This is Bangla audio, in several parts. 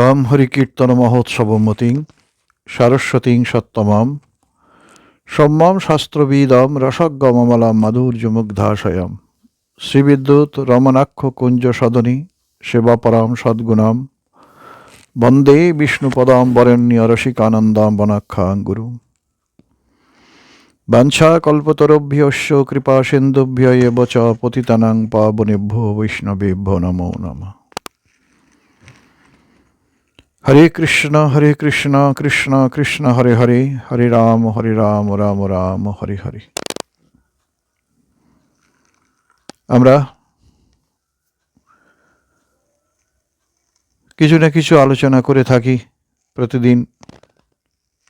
মঙ্গলম হরিকীর্তন মহোৎসবমতিং সারস্বতীং সত্তমম সম্যম শাস্ত্রবিদম রসজ্ঞমমলাম মাধুর্যমুগ্ধাশয়ম। শ্রীবিদ্যুৎ রমণাক্ষ কুঞ্জ সদনী, সেবাপরাম সদ্গুণাম। বন্দে বিষ্ণুপদাম বরেণ্য রসিকানন্দাম বনাক্ষাং গুরু। বাঞ্ছা কল্পতরভ্যশ্য কৃপা সিন্ধুভ্য এব চ পতিতানাং পাবনেভ্যো বৈষ্ণবেভ্যো নমো নমঃ। হরে কৃষ্ণ হরে কৃষ্ণ কৃষ্ণ কৃষ্ণ হরে হরে হরে রাম হরে রাম রাম রাম হরে হরে আমরা কিছু না কিছু আলোচনা করে থাকি প্রতিদিন।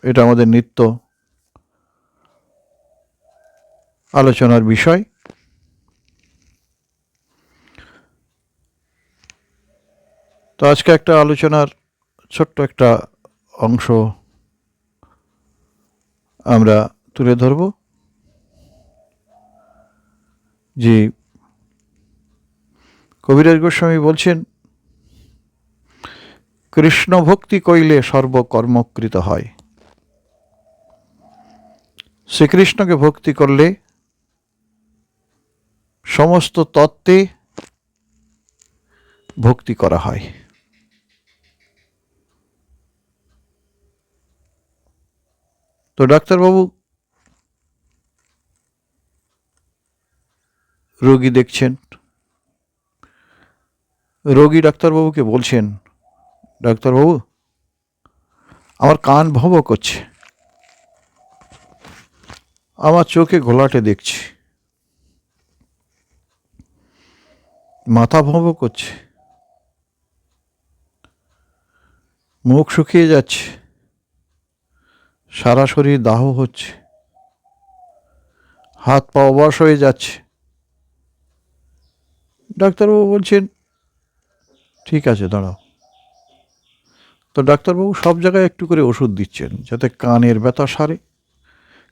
এটা আমাদের নিত্য আলোচনার বিষয়। তো আজকে একটা আলোচনার ছোট্ট একটা অংশ আমরা তুলে ধরব। যে কবিরাজ গোস্বামী বলছেন, কৃষ্ণ ভক্তি কইলে সর্বকর্মকৃত হয়। শ্রীকৃষ্ণকে ভক্তি করলে সমস্ত তত্ত্বে ভক্তি করা হয়। তো ডাক্তারবাবু, রোগী দেখছেন। রোগী ডাক্তারবাবুকে বলছেন, ডাক্তারবাবু, আমার কান ভব করছে। আমার চোখে ঘোলাটে দেখছি। মাথা ভব করছে। মুখ শুকিয়ে যাচ্ছে। সারা শরীর দাহ হচ্ছে। হাত পা অবশ হয়ে যাচ্ছে। ডাক্তারবাবু বলছেন, ঠিক আছে, দাঁড়াও। তো ডাক্তারবাবু সব জায়গায় একটু করে ওষুধ দিচ্ছেন, যাতে কানের ব্যথা সারে,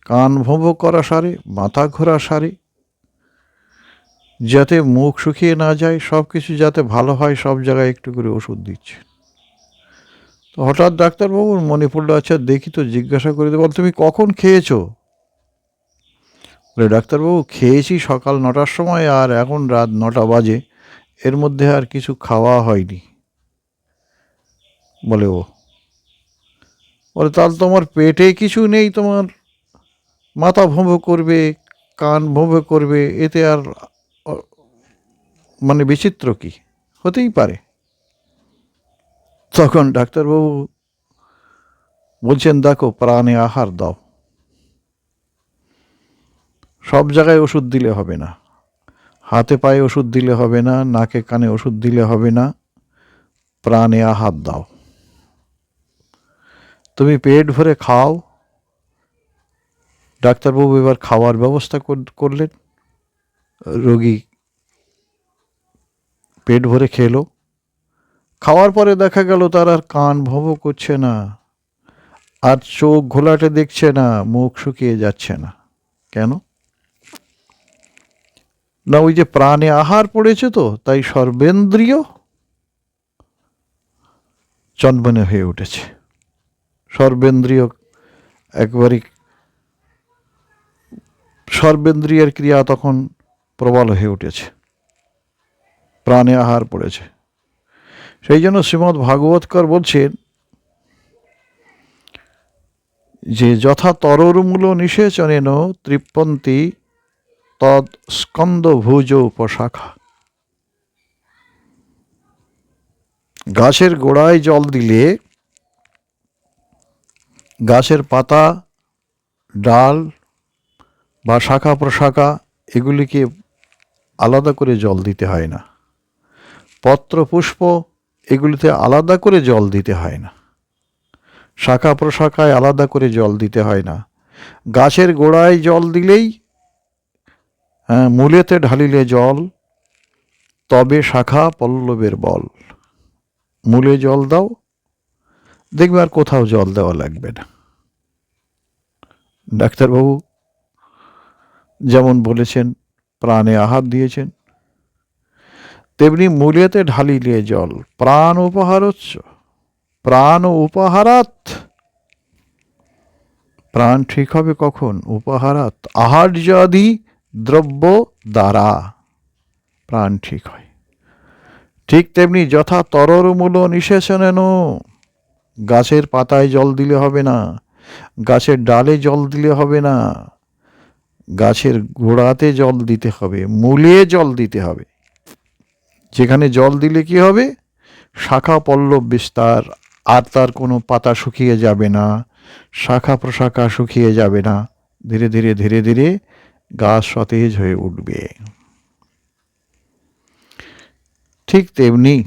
কান ভোঁ করা সারে, মাথা ঘোরা সারে, যাতে মুখ শুকিয়ে না যায় সব কিছু যাতে ভালো হয়, সব জায়গায় একটু করে ওষুধ দিচ্ছে তো হঠাৎ ডাক্তারবাবুর মনে পড়ল আচ্ছা দেখি তো জিজ্ঞাসা করে দেবো। তুমি কখন খেয়েছো? বলে, ডাক্তারবাবু, খেয়েছি সকাল নটার সময় আর এখন রাত নটা বাজে। এর মধ্যে আর কিছু খাওয়া হয়নি। বলে, ও। বলে, তাহলে তোমার পেটে কিছু নেই তোমার? মাথা ভোঁ করবে, কান ভোঁ করবে, এতে আর মানে বিচিত্র কি? হতেই পারে। তখন ডাক্তারবাবু বলছেন, দেখো, প্রাণে আহার দাও। সব জায়গায় ওষুধ দিলে হবে না। হাতে পায়ে ওষুধ দিলে হবে না, নাকে কানে ওষুধ দিলে হবে না। প্রাণে আহার দাও। তুমি পেট ভরে খাও। ডাক্তারবাবু এবার খাওয়ার ব্যবস্থা কর- করলেন। রোগী পেট ভরে খেলো। খাওয়ার পরে দেখা গেল তার আর কান ভব করছে না, আর চোখ ঘোলাটে দেখছে না, মুখ শুকিয়ে যাচ্ছে না। কেন? না, ওই যে প্রাণে আহার পড়েছে তো, তাই সর্বেন্দ্রিয় চন্মনে হয়ে উঠেছে। সর্বেন্দ্রিয় একবারই, সর্বেন্দ্রিয়ের ক্রিয়া তখন প্রবল হয়ে উঠেছে। প্রাণে আহার পড়েছে। সেই জন্য শ্রীমৎ ভাগবতকর বলছেন যে যথা তরুমূল নিষেচনেন তদ স্কন্দ ভুজ উপশাখা। গাছের গোড়ায় জল দিলে গাছের পাতা, ডাল বা শাখা প্রশাখা এগুলিকে আলাদা করে জল দিতে হয় না। পত্র পুষ্প এগুলিতে আলাদা করে জল দিতে হয় না। শাখা প্রশাখায় আলাদা করে জল দিতে হয় না। গাছের গোড়ায় জল দিলেই হ্যাঁ, মূলেতে ঢালিলে জল তবে শাখা পল্লবের বল। মূলে জল দাও দেখবে আর কোথাও জল দেওয়া লাগবে না। ডাক্তারবাবু যেমন বলেছেন প্রাণে আহার দিয়েছেন তেমনি মূলেতে ঢালিলে জল। প্রাণ উপহার উপহারচ্ছ প্রাণ উপহারাত। প্রাণ ঠিক হবে কখন? উপহারাত। আহার্যাদি দ্রব্য দ্বারা। প্রাণ ঠিক হয়। ঠিক তেমনি যথা তরর মূল নিশেষণেন গাছের পাতায় জল দিলে হবে না। গাছের ডালে জল দিলে হবে না। গাছের গোড়াতে জল দিতে হবে। মূলে জল দিতে হবে। যেখানে জল দিলে কি হবে? শাখা পল্লব বিস্তার, আর তার কোনো পাতা শুকিয়ে যাবে না, শাখা প্রশাখা শুকিয়ে যাবে না। ধীরে ধীরে ধীরে ধীরে গাছ সতেজ হয়ে উঠবে। ঠিক তেমনি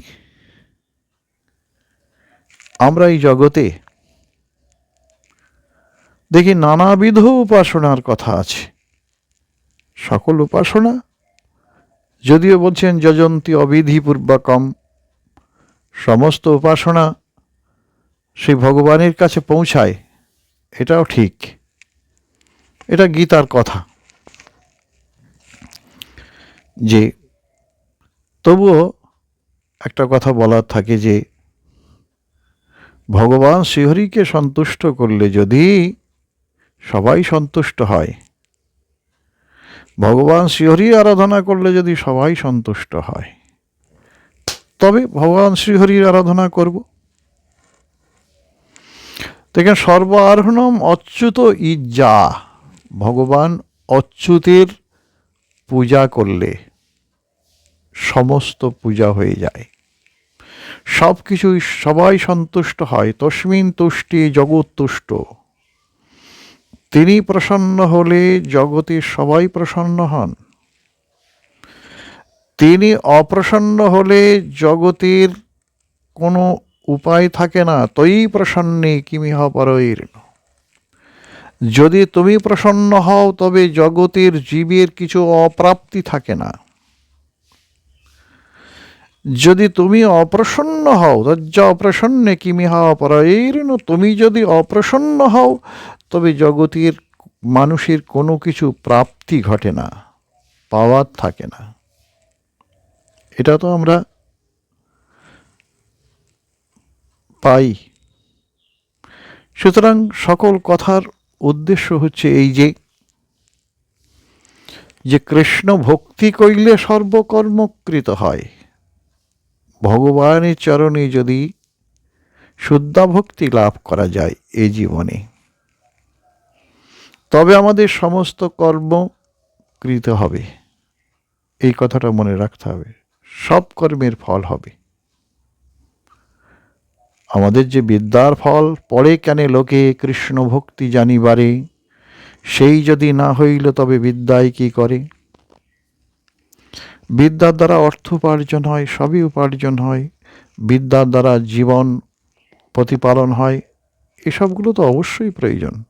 আমরা এই জগতে দেখি নানাবিধ উপাসনার কথা আছে। সকল উপাসনা যদিও বলছেন, যজন্তী অবিধিপূর্বকম সমস্ত উপাসনা সেই ভগবানের কাছে পৌঁছায়, এটাও ঠিক। এটা গীতার কথা। যে তবুও একটা কথা বলার থাকে যে, ভগবান শ্রীহরিকে সন্তুষ্ট করলে যদি সবাই সন্তুষ্ট হয় ভগবান শ্রীহরি আরাধনা করলে যদি সবাই সন্তুষ্ট হয়, তবে ভগবান শ্রীহরির আরাধনা করব। দেখেন সর্ব আরোহণম অচ্যুত ইজ্জা, ভগবান অচ্যুতের পূজা করলে সমস্ত পূজা হয়ে যায়। সব কিছুই সবাই সন্তুষ্ট হয়, তস্মিন তুষ্টি জগৎ তুষ্ট। তিনি প্রসন্ন হলে জগতে সবাই প্রসন্ন হন। তিনি অপ্রসন্ন হলে জগতের কোনো উপায় থাকে না। তৈ প্রসন্নে কিমিহ পরৈর। যদি তুমি প্রসন্ন হও, তবে জগতের জীবের কিছু অপ্রাপ্তি থাকে না। যদি তুমি অপ্রসন্ন হও তজ্জ অপ্রসন্নে কিমিহা পরৈর্ন তুমি যদি অপ্রসন্ন হও, তবে জগতের মানুষের কোনো কিছু প্রাপ্তি ঘটে না, পাওয়ার থাকে না। এটা তো আমরা পাই। সুতরাং সকল কথার উদ্দেশ্য হচ্ছে এই যে যে কৃষ্ণ ভক্তি কইলে সর্বকর্মকৃত হয়। ভগবানের চরণে যদি শুদ্ধা ভক্তি লাভ করা যায় এই জীবনে, তবে আমাদের সমস্ত কর্ম কৃত হবে। এই কথাটা মনে রাখতে হবে। সব কর্মের ফল হবে। আমাদের যে বিদ্যার ফল পড়ে কেন লোকে কৃষ্ণ ভক্তি জানিবারে? সেই যদি না হইল তবে বিদ্যায় কি করে? বিদ্যার দ্বারা অর্থ উপার্জন হয়, সবই উপার্জন হয়। বিদ্যার দ্বারা জীবন প্রতিপালন হয়, এসবগুলো তো অবশ্যই প্রয়োজন।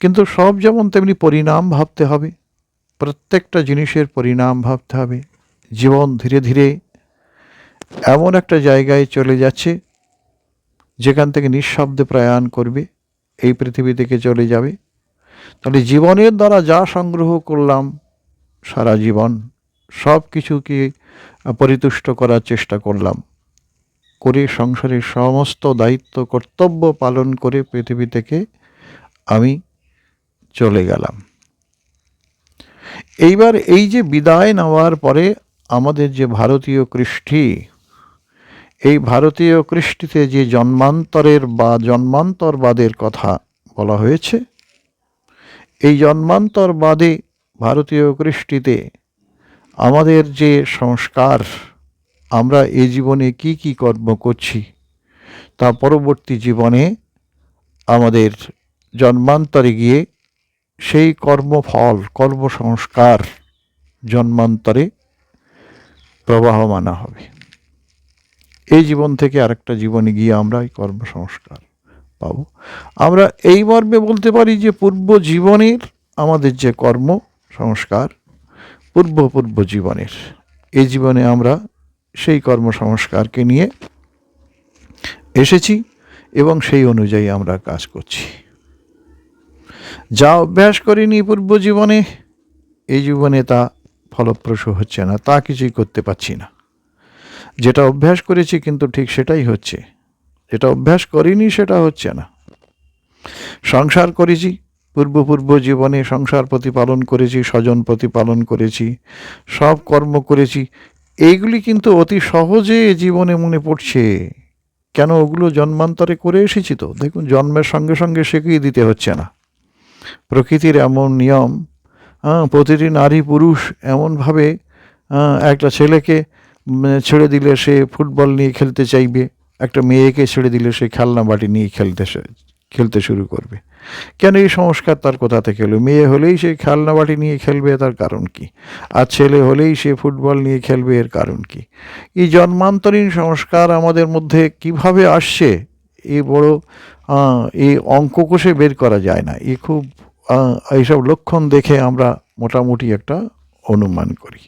কিন্তু সব যেমন তেমনি পরিণাম ভাবতে হবে, প্রত্যেকটা জিনিসের পরিণাম ভাবতে হবে। জীবন ধীরে ধীরে এমন একটা জায়গায় চলে যাচ্ছে, যেখান থেকে নিঃশব্দে প্রয়াণ করবে, এই পৃথিবী থেকে চলে যাবে। তাহলে জীবনের দ্বারা যা সংগ্রহ করলাম সারা জীবন সব কিছুকে পরিতুষ্ট করার চেষ্টা করলাম। করে সংসারের সমস্ত দায়িত্ব, কর্তব্য পালন করে পৃথিবী থেকে আমি চলে গেলাম। এইবার এই যে বিদায় নেওয়ার পরে আমাদের যে ভারতীয় কৃষ্টি, এই ভারতীয় কৃষ্টিতে যে জন্মান্তরের বা জন্মান্তরবাদের কথা বলা হয়েছে, এই জন্মান্তরবাদে ভারতীয় কৃষ্টিতে আমাদের যে সংস্কার, আমরা এই জীবনে কি কি কর্ম করছি তা পরবর্তী জীবনে আমাদের জন্মান্তরে গিয়ে সেই কর্মফল, কর্মসংস্কার জন্মান্তরে প্রবাহমানা হবে। এই জীবন থেকে আরেকটা জীবনে গিয়ে আমরা এই কর্মসংস্কার পাব। আমরা এই মর্মে বলতে পারি যে পূর্ব জীবনের আমাদের যে কর্ম সংস্কার পূর্ব পূর্ব জীবনের। এই জীবনে আমরা সেই কর্মসংস্কারকে নিয়ে এসেছি এবং সেই অনুযায়ী আমরা কাজ করছি। যা অভ্যাস করিনি পূর্ব জীবনে, এই জীবনে তা ফলপ্রসূ হচ্ছে না, তা কিছুই করতে পারছি না। যেটা অভ্যাস করেছি কিন্তু ঠিক সেটাই হচ্ছে। যেটা অভ্যাস করিনি সেটা হচ্ছে না। সংসার করেছি পূর্ব পূর্ব জীবনে সংসার প্রতিপালন করেছি স্বজন প্রতিপালন করেছি সব কর্ম করেছি। এইগুলি কিন্তু অতি সহজে জীবনে মনে পড়ছে। কেন ওগুলো জন্মান্তরে করে এসেছি তো? দেখুন জন্মের সঙ্গে সঙ্গে শিখিয়ে দিতে হচ্ছে না। প্রকৃতির এমন নিয়ম হ্যাঁ, প্রতিটি নারী পুরুষ এমনভাবে একটা ছেলেকে ছেড়ে দিলে সে ফুটবল নিয়ে খেলতে চাইবে একটা মেয়েকে ছেড়ে দিলে সে খেলনা বাটি নিয়ে খেলতে খেলতে শুরু করবে। কেন এই সংস্কার তার কোথা থেকে এলো? মেয়ে হলেই সে খেলনা বাটি নিয়ে খেলবে, তার কারণ কি? আর ছেলে হলেই সে ফুটবল নিয়ে খেলবে, এর কারণ কি? এই জন্মান্তরীণ সংস্কার আমাদের মধ্যে কীভাবে আসছে এই বড় এই অঙ্ক কষে বের করা যায় না। এ খুব এইসব লক্ষণ দেখে আমরা মোটামুটি একটা অনুমান করি।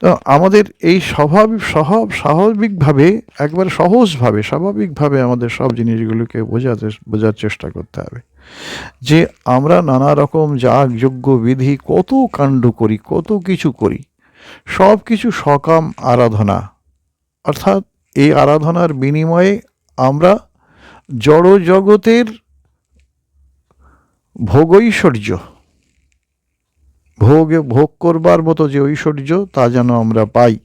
তো আমাদের এই স্বভাব স্বভাব স্বাভাবিকভাবে, একবার সহজভাবে, স্বাভাবিকভাবে আমাদের সব জিনিসগুলোকে বোঝাতে, বোঝার চেষ্টা করতে হবে। যে আমরা নানা রকম যাগ বিধি কত কাণ্ড করি, কত কিছু করি, সব কিছু সকাম আরাধনা। অর্থাৎ এই আরাধনার বিনিময়ে আমরা জড় জগতের ভোগৈশ্বর্য। ভোগে, ভোগ করবার মতো যে ঐশ্বর্য, তা যেন আমরা পাই।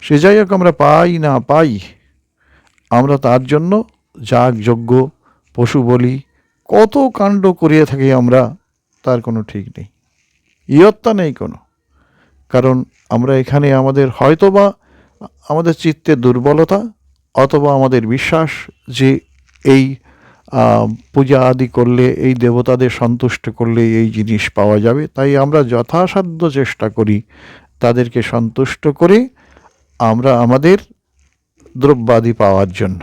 সে যাই হোক, আমরা পাই না পাই, আমরা তার জন্য যাগ যজ্ঞ পশু বলি, কত কাণ্ড করিয়ে থাকি আমরা, তার কোনো ঠিক নেই। ইয়ত্তা নেই কোনো। কারণ আমরা এখানে আমাদের হয়তোবা আমাদের চিত্তে দুর্বলতা, অথবা আমাদের বিশ্বাস যে এই পূজা আদি করলে, এই দেবতাদের সন্তুষ্ট করলে এই জিনিস পাওয়া যাবে। তাই আমরা যথাসাধ্য চেষ্টা করি তাদেরকে সন্তুষ্ট করে আমরা আমাদের দ্রব্যাদি পাওয়ার জন্য।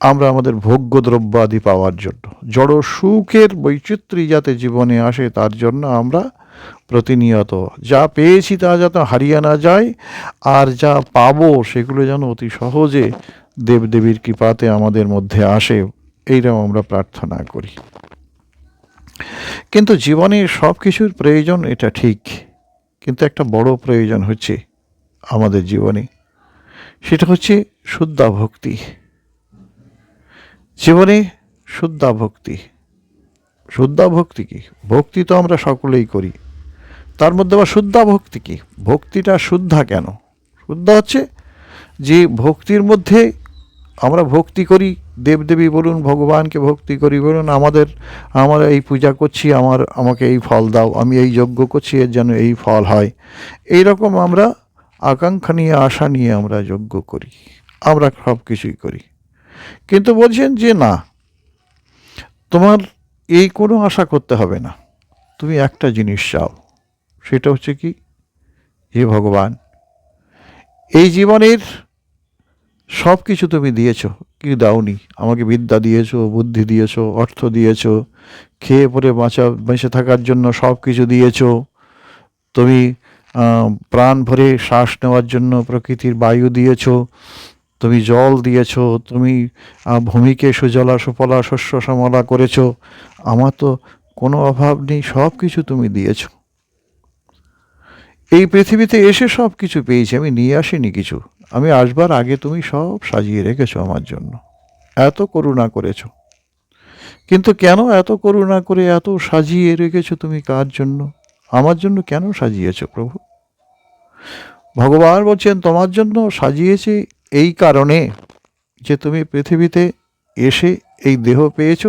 আমরা আমাদের ভোগ্য দ্রব্যাদি পাওয়ার জন্য। জড় সুখের বৈচিত্র্য যাতে জীবনে আসে, তার জন্য আমরা প্রতিনিয়ত যা পেয়েছি তা যাতে হারিয়ে না যায়, আর যা পাবো সেগুলো যেন অতি সহজে দেবদেবীর কৃপাতে আমাদের মধ্যে আসে, এইরকম আমরা প্রার্থনা করি। কিন্তু জীবনে সব কিছুর প্রয়োজন এটা ঠিক, কিন্তু একটা বড় প্রয়োজন হচ্ছে আমাদের জীবনে। সেটা হচ্ছে শুদ্ধা ভক্তি। জীবনে শুদ্ধা ভক্তি। শুদ্ধা ভক্তি কি? ভক্তি তো আমরা সকলেই করি। তার মধ্যে আবার শুদ্ধা ভক্তি কি? ভক্তিটা শুদ্ধা কেন? শুদ্ধা হচ্ছে যে ভক্তির মধ্যে আমরা ভক্তি করি, দেবদেবী বলুন, ভগবানকে ভক্তি করি, বলুন, আমাদের, আমরা এই পূজা করছি, আমার, আমাকে এই ফল দাও, আমি এই যজ্ঞ করছি, এর যেন এই ফল হয়। এই রকম আমরা আকাঙ্ক্ষা নিয়ে, আশা নিয়ে আমরা যজ্ঞ করি, আমরা সব কিছুই করি। কিন্তু বলছেন যে না, তোমার এই কোনো আশা করতে হবে না, তুমি একটা জিনিস চাও, সেটা হচ্ছে কি, হে ভগবান, এই জীবনের সব কিছু তুমি দিয়েছ। কি দাওনি? আমাকে বিদ্যা দিয়েছ, বুদ্ধি দিয়েছ, অর্থ দিয়েছ, খেয়ে পরে বাঁচা, বেঁচে থাকার জন্য সব কিছু দিয়েছ। তুমি প্রাণ ভরে শ্বাস নেওয়ার জন্য প্রকৃতির বায়ু দিয়েছ। তুমি জল দিয়েছ। তুমি ভূমিকে সুজলা, সুফলা, শস্য শ্যামলা করেছ। আমার তো কোনো অভাব নেই সব কিছু তুমি দিয়েছ। এই পৃথিবীতে এসে সব কিছু পেয়েছি, আমি নিয়ে আসিনি কিছু। আমি আসবার আগে তুমি সব সাজিয়ে রেখেছো আমার জন্য। এত করুণা করেছ। কিন্তু কেন এত করুণা করে এত সাজিয়ে রেখেছো তুমি কার জন্য? আমার জন্য কেন সাজিয়েছ প্রভু? ভগবান বলছেন, তোমার জন্য সাজিয়েছি এই কারণে যে তুমি পৃথিবীতে এসে এই দেহ পেয়েছ।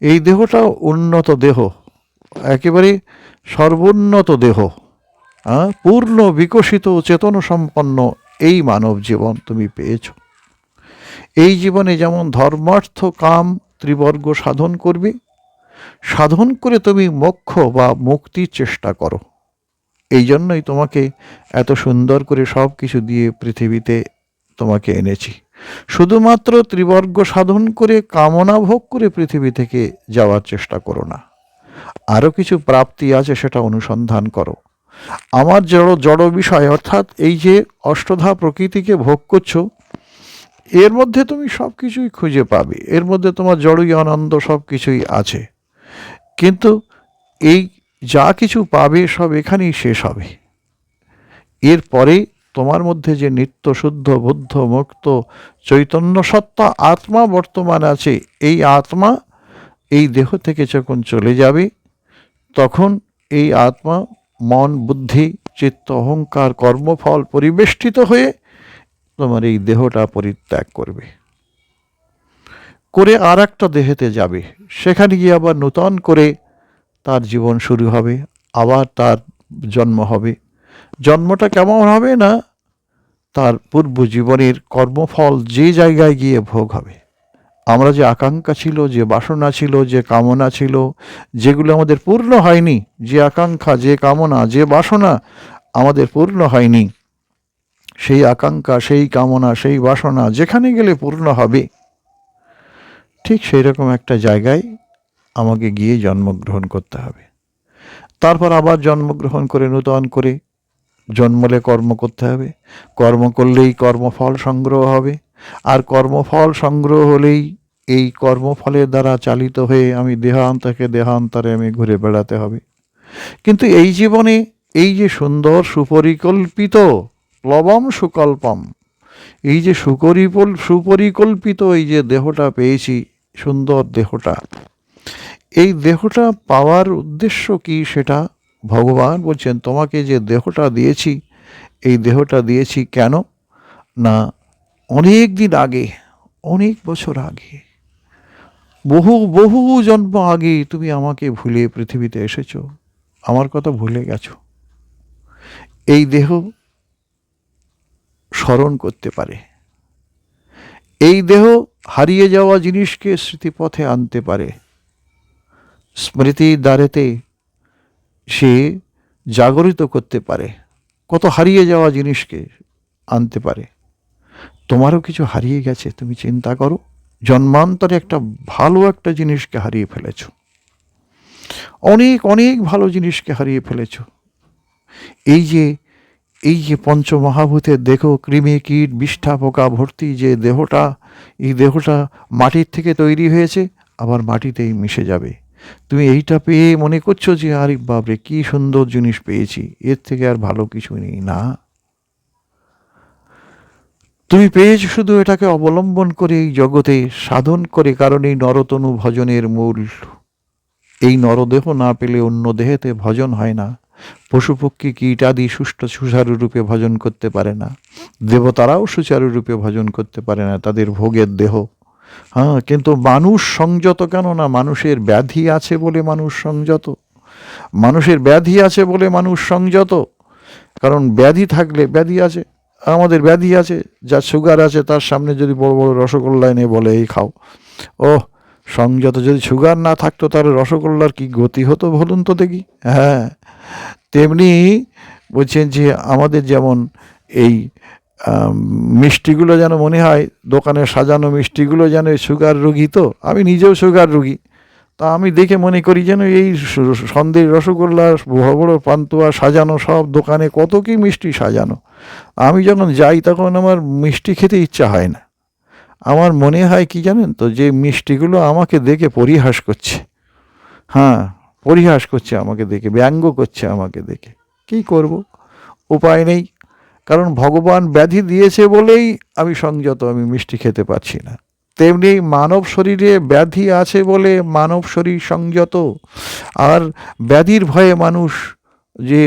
এই দেহটা উন্নত দেহ। একেবারে সর্বোন্নত দেহ। পূর্ণ বিকশিত চেতন সম্পন্ন এই মানব জীবন তুমি পেয়েছ। এই জীবনে যেমন ধর্মার্থ কাম ত্রিবর্গ সাধন করবে, সাধন করে তুমি মোক্ষ বা মুক্তির চেষ্টা করো। এই জন্যই তোমাকে এত সুন্দর করে সব কিছু দিয়ে পৃথিবীতে তোমাকে এনেছি। শুধুমাত্র ত্রিবর্গ সাধন করে কামনা ভোগ করে পৃথিবী থেকে যাওয়ার চেষ্টা করো না। আরও কিছু প্রাপ্তি আছে সেটা অনুসন্ধান করো। আমার জড় জড় বিষয়, অর্থাৎ এই যে অষ্টধা প্রকৃতিকে ভোগ করছ, এর মধ্যে তুমি সব কিছুই খুঁজে পাবে। এর মধ্যে তোমার জড়ই আনন্দ সব কিছুই আছে। কিন্তু এই যা কিছু পাবে সব এখানেই শেষ হবে। এরপরে তোমার মধ্যে যে নিত্য শুদ্ধ, বুদ্ধ, মুক্ত, চৈতন্য সত্তা আত্মা বর্তমান আছে, এই আত্মা এই দেহ থেকে যখন চলে যাবে, তখন এই আত্মা মন, বুদ্ধি, চিত্ত, অহংকার, কর্মফল পরিবেষ্টিত হয়ে তোমার এই দেহটা পরিত্যাগ করবে। করে আর একটা দেহেতে যাবে। সেখানে গিয়ে আবার নূতন করে তার জীবন শুরু হবে, আবার তার জন্ম হবে। জন্মটা কেমন হবে না? তার পূর্ব জীবনের কর্মফল যে জায়গায় গিয়ে ভোগ হবে। আমরা যে আকাঙ্ক্ষা ছিল, যে বাসনা ছিল, যে কামনা ছিল, যেগুলো আমাদের পূর্ণ হয়নি, যে আকাঙ্ক্ষা, যে কামনা, যে বাসনা আমাদের পূর্ণ হয়নি, সেই আকাঙ্ক্ষা, সেই কামনা, সেই বাসনা যেখানে গেলে পূর্ণ হবে, ঠিক সেই রকম একটা জায়গায় আমাকে গিয়ে জন্মগ্রহণ করতে হবে। তারপর আবার জন্মগ্রহণ করে, নূতন করে জন্মলে কর্ম করতে হবে। কর্ম করলেই কর্মফল সংগ্রহ হবে। আর কর্মফল সংগ্রহ হলেই এই কর্মফলের দ্বারা চালিত হয়ে আমি দেহান্তকে দেহান্তরে আমি ঘুরে বেড়াতে হবে। কিন্তু এই জীবনে এই যে সুন্দর সুপরিকল্পিত লবম সুকল্পম, এই যে সুকরিপল, সুপরিকল্পিত এই যে দেহটা পেয়েছি, সুন্দর দেহটা, এই দেহটা পাওয়ার উদ্দেশ্য কি সেটা ভগবান বলছেন, তোমাকে যে দেহটা দিয়েছি, এই দেহটা দিয়েছি কেন? না অনেক দিন আগে, অনেক বছর আগে, বহু বহু জন্ম আগে তুমি আমাকে ভুলে পৃথিবীতে এসেছ, আমার কথা ভুলে গেছো। এই দেহ স্মরণ করতে পারে। এই দেহ হারিয়ে যাওয়া জিনিসকে স্মৃতিপথে আনতে পারে। স্মৃতির দ্বারেতে সে জাগরিত করতে পারে। কত হারিয়ে যাওয়া জিনিসকে আনতে পারে। তোমারও কিছু হারিয়ে গেছে, তুমি চিন্তা করো। জন্মান্তরে একটা ভালো একটা জিনিসকে হারিয়ে ফেলেছ। অনেক অনেক ভালো জিনিসকে হারিয়ে ফেলেছ। এই যে এই যে পঞ্চমহাভূতের দেখো কৃমি কীট, বিষ্ঠা পোকা ভর্তি যে দেহটা, এই দেহটা মাটির থেকে তৈরি হয়েছে, আবার মাটিতেই মিশে যাবে। তুমি এইটা পেয়ে মনে করছ যে, আরে বাবরে কি সুন্দর জিনিস পেয়েছি, এর থেকে আর ভালো কিছু নেই, না। তুমি পেয়েছ শুধু এটাকে অবলম্বন করে এই জগতে সাধন করে, কারণ এই নরতনু ভজনের মূল। এই নরদেহ না পেলে অন্য দেহেতে ভজন হয় না। পশুপক্ষী কীট আদি সুষ্ঠু সুচারুরূপে ভজন করতে পারে না। দেবতারাও সুচারুরূপে ভজন করতে পারে না, তাদের ভোগের দেহ। হ্যাঁ কিন্তু মানুষ সংযত কেন না? মানুষের ব্যাধি আছে বলে মানুষ সংযত। মানুষের ব্যাধি আছে বলে মানুষ সংযত। কারণ ব্যাধি থাকলে ব্যাধি আছে। আমাদের ব্যাধি আছে, যার সুগার আছে, তার সামনে যদি বড় বড় রসগোল্লা এনে বলে, এই খাও। ও সংযত যদি সুগার না থাকতো, তাহলে রসগোল্লার কি গতি হতো বলুন তো দেখি? হ্যাঁ তেমনি বলছেন যে আমাদের যেমন এই মিষ্টিগুলো যেন মনে হয়, দোকানে সাজানো মিষ্টিগুলো যেন সুগার রুগী তো, আমি নিজেও সুগার রোগী। তা আমি দেখে মনে করি যেন এই সন্দেশ রসগোল্লা, বড় বড় পান্তুয়া সাজানো সব দোকানে কত কি মিষ্টি সাজানো। আমি যখন যাই তখন আমার মিষ্টি খেতে ইচ্ছা হয় না। আমার মনে হয় কি জানেন তো, যে মিষ্টিগুলো আমাকে দেখে পরিহাস করছে। হ্যাঁ পরিহাস করছে আমাকে দেখে, ব্যঙ্গ করছে আমাকে দেখে। কি করব? উপায় নেই। কারণ ভগবান ব্যাধি দিয়েছে বলেই আমি সংযত, আমি মিষ্টি খেতে পারছি না। তেমনি মানব শরীরে ব্যাধি আছে বলে মানব শরীর সংযত। আর ব্যাধির ভয়ে মানুষ যে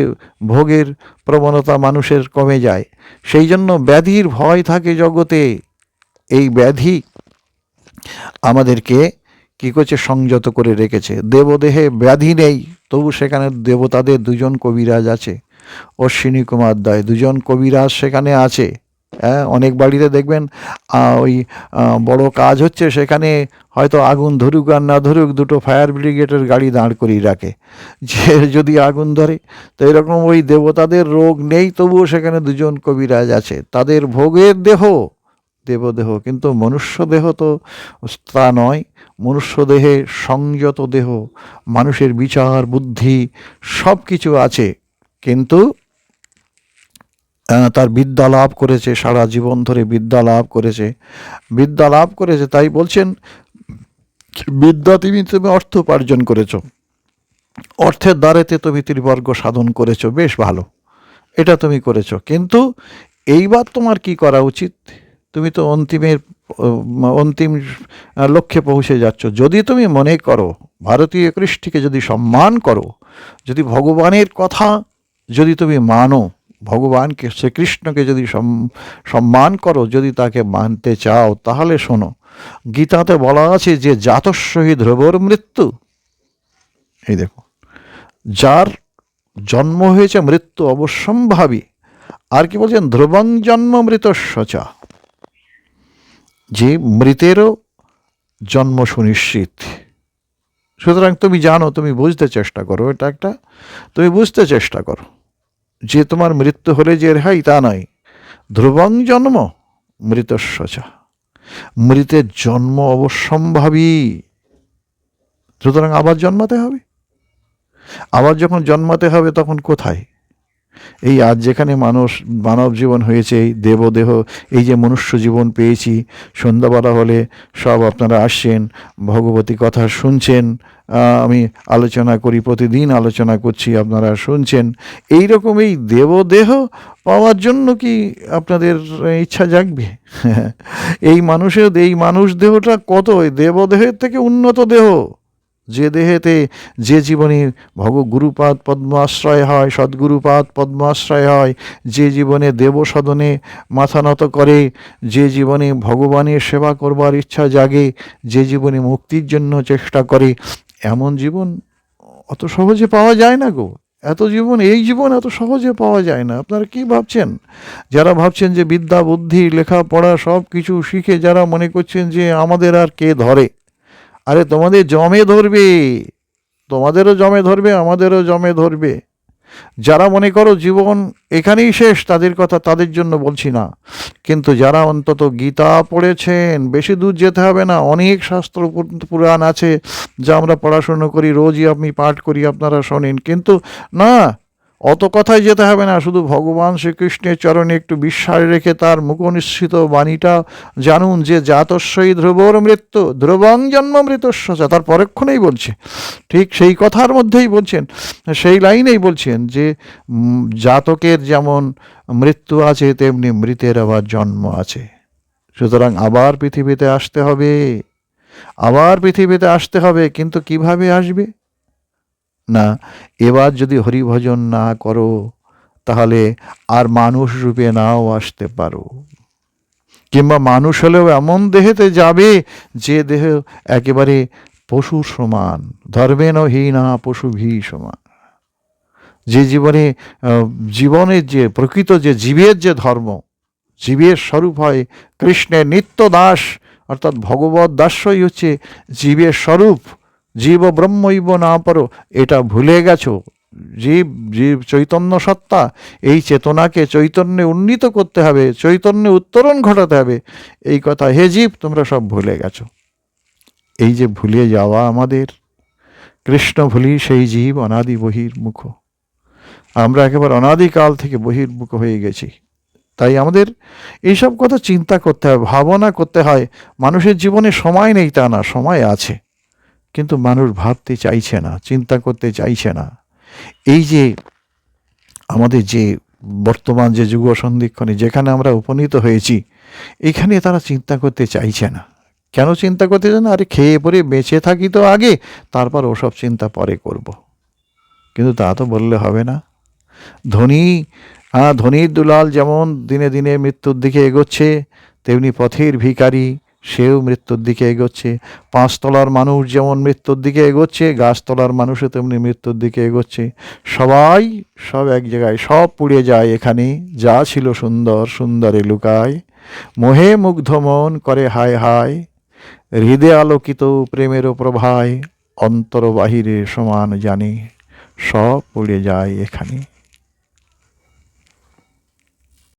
ভোগের প্রবণতা মানুষের কমে যায়, সেই জন্য ব্যাধির ভয় থাকে জগতে। এই ব্যাধি আমাদেরকে কি করছে? সংযত করে রেখেছে। দেবদেহে ব্যাধি নেই, তবু সেখানে দেবতাদের দুজন কবিরাজ আছে। অশ্বিনী কুমার দয়, দুজন কবিরাজ সেখানে আছে। হ্যাঁ অনেক বাড়িতে দেখবেন ওই বড় কাজ হচ্ছে সেখানে হয়তো আগুন ধরুক আর না ধরুক দুটো ফায়ার ব্রিগেডের গাড়ি দাঁড় করিয়ে রাখে। যে যদি আগুন ধরে, তো এরকম ওই দেবতাদের রোগ নেই, তবুও সেখানে দুজন কবিরাজ আছে। তাদের ভোগের দেহ, দেবদেহ, কিন্তু মনুষ্য দেহ তো তা নয়। মনুষ্য দেহে সংযত দেহ, মানুষের বিচার, বুদ্ধি সব কিছু আছে। কিন্তু তার বিদ্যা লাভ করেছে, সারা জীবন ধরে বিদ্যা লাভ করেছে। বিদ্যা লাভ করেছে, তাই বলছেন, বিদ্যা তুমি তুমি অর্থ উপার্জন করেছ। অর্থের দ্বারেতে তুমি ত্রিবর্গ সাধন করেছ, বেশ ভালো। এটা তুমি করেছ। কিন্তু এইবার তোমার কি করা উচিত? তুমি তো অন্তিমের অন্তিম লক্ষ্যে পৌঁছে যাচ্ছ। যদি তুমি মনে করো, ভারতীয় কৃষ্টিকে যদি সম্মান করো, যদি ভগবানের কথা যদি তুমি মানো ভগবানকে, শ্রীকৃষ্ণকে যদি সম- সম্মান করো, যদি তাকে মানতে চাও, তাহলে শোনো, গীতাতে বলা আছে যে জাতস্বহী ধ্রুবর মৃত্যু। এই দেখো, যার জন্ম হয়েছে মৃত্যু অবশ্যম্ভাবী। আর কি বলছেন? ধ্রুবং জন্ম মৃত সচা যে মৃতেরও জন্ম সুনিশ্চিত। সুতরাং তুমি জানো, তুমি বুঝতে চেষ্টা করো, এটা একটা, তুমি বুঝতে চেষ্টা করো। যে তোমার মৃত্যু হলে যে রেহাই তা নয়। ধ্রুবং জন্ম মৃত সচা মৃতের জন্ম অবশ্যম্ভাবী। সুতরাং আবার জন্মাতে হবে। আবার যখন জন্মাতে হবে, তখন কোথায়? এই আজ যেখানে মানুষ মানব জীবন হয়েছে, এই দেবদেহ, এই যে মনুষ্য জীবন পেয়েছি, সন্ধ্যাবেলা হলে সব আপনারা আসছেন, ভগবতী কথা শুনছেন আমি আলোচনা করি, প্রতিদিন আলোচনা করছি, আপনারা শুনছেন। এই রকম এই দেবদেহ পাওয়ার জন্য কি আপনাদের ইচ্ছা জাগবে? এই মানুষের, এই মানুষ দেহটা কত? দেবদেহের থেকে উন্নত দেহ। যে দেহেতে যে জীবনে ভগ গুরুপাদ পদ্মাশ্রয় হয়, সদ্গুরুপাদ পদ্মাশ্রয় হয়, যে জীবনে দেবসদনে মাথা নত করে, যে জীবনে ভগবানের সেবা করবার ইচ্ছা জাগে, যে জীবনে মুক্তির জন্য চেষ্টা করে, এমন জীবন অত সহজে পাওয়া যায় না গো। এত জীবন, এই জীবন এত সহজে পাওয়া যায় না। আপনারা কি ভাবছেন? যারা ভাবছেন যে বিদ্যা, বুদ্ধি, লেখাপড়া সব কিছু শিখে, যারা মনে করছেন যে আমাদের আর কে ধরে? আরে তোমাদের জমে ধরবে। তোমাদেরও জমে ধরবে, আমাদেরও জমে ধরবে। যারা মনে করো জীবন এখানেই শেষ, তাদের কথা তাদের জন্য বলছি না। কিন্তু যারা অন্তত গীতা পড়েছেন, বেশি দূর যেতে হবে না। অনেক শাস্ত্র পুরাণ আছে, যা আমরা পড়াশুনো করি, রোজই আমি পাঠ করি, আপনারা শোনেন। কিন্তু না অত কথায় যেতে হবে না, শুধু ভগবান শ্রীকৃষ্ণের চরণে একটু বিশ্বাস রেখে তার মুখনিশ্চিত বাণীটা জানুন যে জাতস্বই ধ্রুবর মৃত্যু, ধ্রুবং জন্ম মৃতস্য চ। তার পরক্ষণেই বলছে। ঠিক সেই কথার মধ্যেই বলছেন, সেই লাইনেই বলছেন যে জাতকের যেমন মৃত্যু আছে, তেমনি মৃতের আবার জন্ম আছে। সুতরাং আবার পৃথিবীতে আসতে হবে। আবার পৃথিবীতে আসতে হবে, কিন্তু কীভাবে আসবে? না, এবার যদি হরিভজন না করো, তাহলে আর মানুষ রূপে নাও আসতে পারো। কিংবা মানুষ হলেও এমন দেহেতে যাবে, যে দেহ একেবারে পশু সমান ধর্মেন হীনা পশু ভি সমান যে জীবনে জীবনের যে প্রকৃত যে জীবের যে ধর্ম, জীবের স্বরূপ হয় কৃষ্ণের নিত্য দাস, অর্থাৎ ভগবত দাসই হচ্ছে জীবের স্বরূপ। জীব ব্রহ্মইব না পারো, এটা ভুলে গেছো? জীব জীব চৈতন্য সত্তা, এই চেতনাকে চৈতন্যে উন্নীত করতে হবে, চৈতন্যে উত্তরণ ঘটাতে হবে। এই কথা, হে জীব, তোমরা সব ভুলে গেছো। এই যে ভুলে যাওয়া আমাদের, কৃষ্ণ ভুলি সেই জীব অনাদি বহির্মুখ। আমরা একেবারে অনাদিকাল থেকে বহির্মুখ হয়ে গেছি। তাই আমাদের এইসব কথা চিন্তা করতে হয়, ভাবনা করতে হয়। মানুষের জীবনে সময় নেই তা না, সময় আছে। কিন্তু মানুষ ভাবতে চাইছে না, চিন্তা করতে চাইছে না। এই যে আমাদের যে বর্তমান যে যুগ সন্ধিক্ষণে যেখানে আমরা উপনীত হয়েছি, এখানে তারা চিন্তা করতে চাইছে না। কেন চিন্তা করতে চায় না? আরে খেয়ে পরে বেঁচে থাকি তো আগে, তারপর ওসব চিন্তা পরে করব। কিন্তু তা তো বললে হবে না। ধনী হ্যাঁ ধনীর দুলাল যেমন দিনে দিনে মৃত্যুর দিকে এগোচ্ছে, তেমনি পথের ভিখারি সেও মৃত্যুর দিকে এগোচ্ছে। পাঁচতলার মানুষ যেমন মৃত্যুর দিকে এগোচ্ছে, গাছতলার মানুষও তেমনি মৃত্যুর দিকে এগোচ্ছে। সবাই সব এক জায়গায়, সব পুড়ে যায় এখানে। যা ছিল সুন্দর, সুন্দরে লুকায়। মোহে মুগ্ধ মন করে হায় হায়। হৃদয় আলোকিত প্রেমের প্রভায় অন্তর বাহিরে সমান জানি। সব পুড়ে যায় এখানে।